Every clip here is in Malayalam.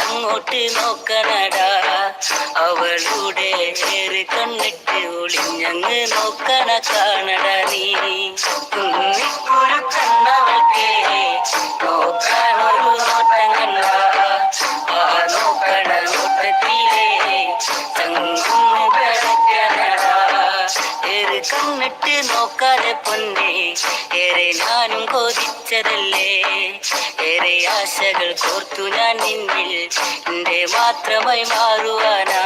അങ്ങോട്ട് നോക്കണടാ. അവളുടെ നേര് കണ്ണിട്ട് ഒളിഞ്ഞങ്ങ് നോക്കണ കാണട. നീ കുന്നിക്കുരു കണ്ണവൾക്ക് കണ്ണിട്ട് നോക്കാതെ പൊന്നെ ഏറെ ഞാനും കൊതിച്ചതല്ലേ ഏറെ ആശകൾ കോർത്തു ഞാൻ നിന്നിൽ. എന്റെ മാത്രമായി മാറുവാനാ.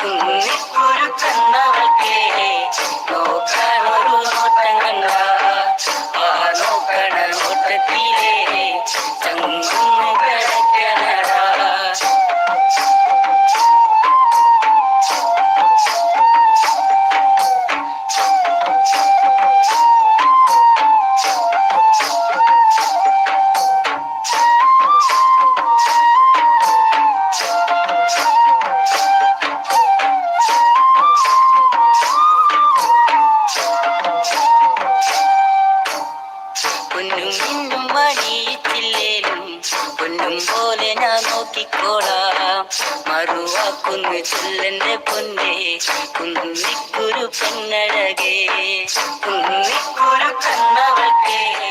കുന്നിക്കുരു കണ്ണവൾക്ക് നോക്കാനൊരു പോലെ ഞാൻ നോക്കിക്കോളാം. മറുവാക്കുന്നു ചൊല്ലന്റെ പൊന്നെ. കുന്നിക്കുരു പെണ്ണഴകേ. കുന്നിക്കുരു കണ്ണവൾക്ക്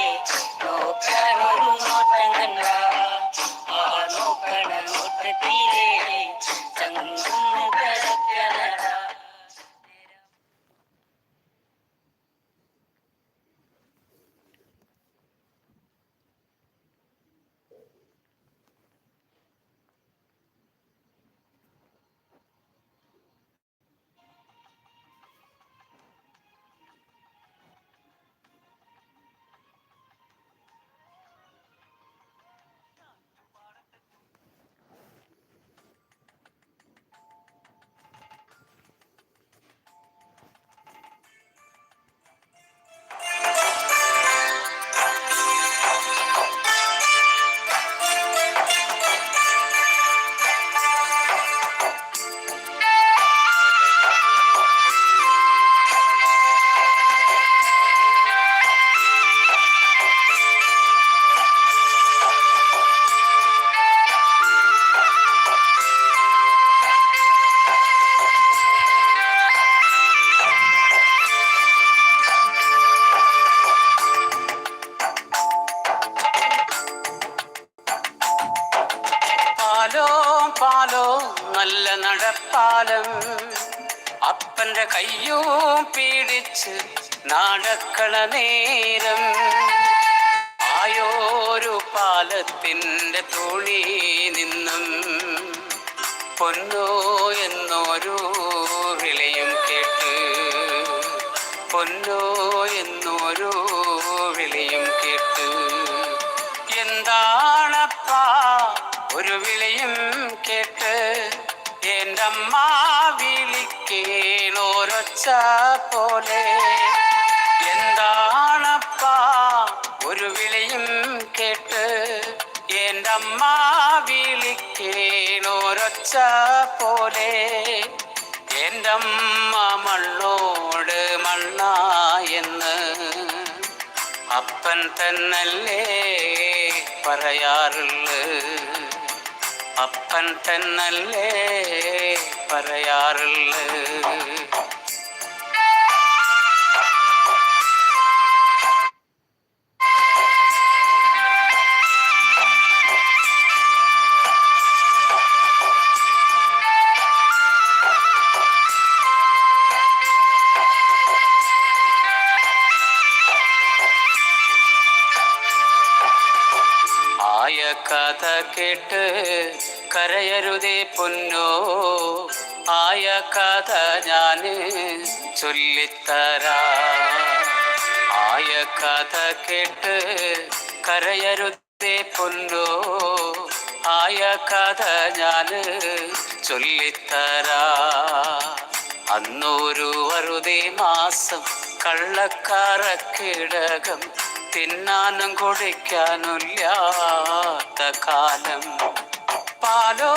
പാലോ നല്ല നടപ്പാലം. അപ്പന്റെ കയ്യും പീഡിച്ച് നടക്കണ നേരം. ആയോരു പാലത്തിന്റെ തുണി നിന്നും പൊന്നോ എന്നൊരു വിളിയും കേട്ട്. പൊന്നോ എന്നൊരു വിളിയും കേട്ട്. എന്താണപ്പാ ഒരു വിളിയും കേട്ട്. പോലെ. എന്താണപ്പാ ഒരു വിളിയും കേട്ട്. എന്റെ അമ്മ വിളിക്കേണോരൊച്ച പോലെ. എന്റെ അമ്മ മണ്ണോട് മണ്ണായെന്ന് അപ്പൻ തന്നല്ലേ പറയാറുള്ളു. അപ്പൻ തന്നല്ലേ പറയാറുള്ളു കഥ കേട്ട് കരയരുതേ പൊന്നോ? ആയ കഥ ഞാൻ ചൊല്ലിത്തരാ. ആയ കഥ കേട്ട് കരയരുതേ പൊന്നോ? ആയ കഥ ഞാൻ ചൊല്ലിത്തരാ. അന്നൊരു അറുതേ മാസം കള്ളക്കാരക്കിടകം തിന്നാനും കുടിക്കാനില്ലാത്ത കാലം. പാലോ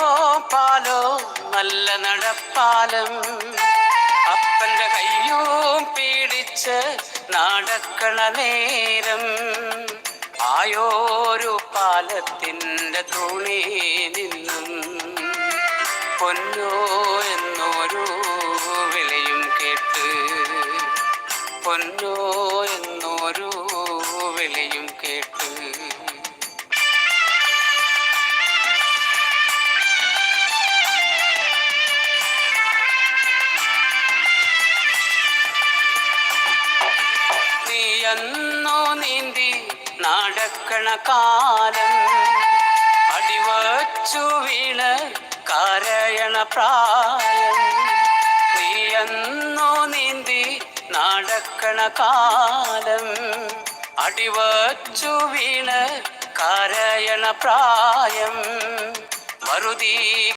പാലോ നല്ല നടപ്പാലം. അപ്പന്റെ കയ്യും പീഡിച്ച് നടക്കണ നേരം. ആയോരു പാലത്തിന്റെ തുണി നിന്നും പൊന്നോ എന്നൊരു വിലയും കേട്ട് പൊന്നോ എന്നൊരു നീയെന്നോ നീന്തി നടക്കണ കാലം. അടിവച്ചു വീണ് കരയണ പ്രായം. നീയെന്നോ നീന്തി നടക്കണ കാലം. അടിവച്ചു വീണ് കരയണ പ്രായം. വറുതി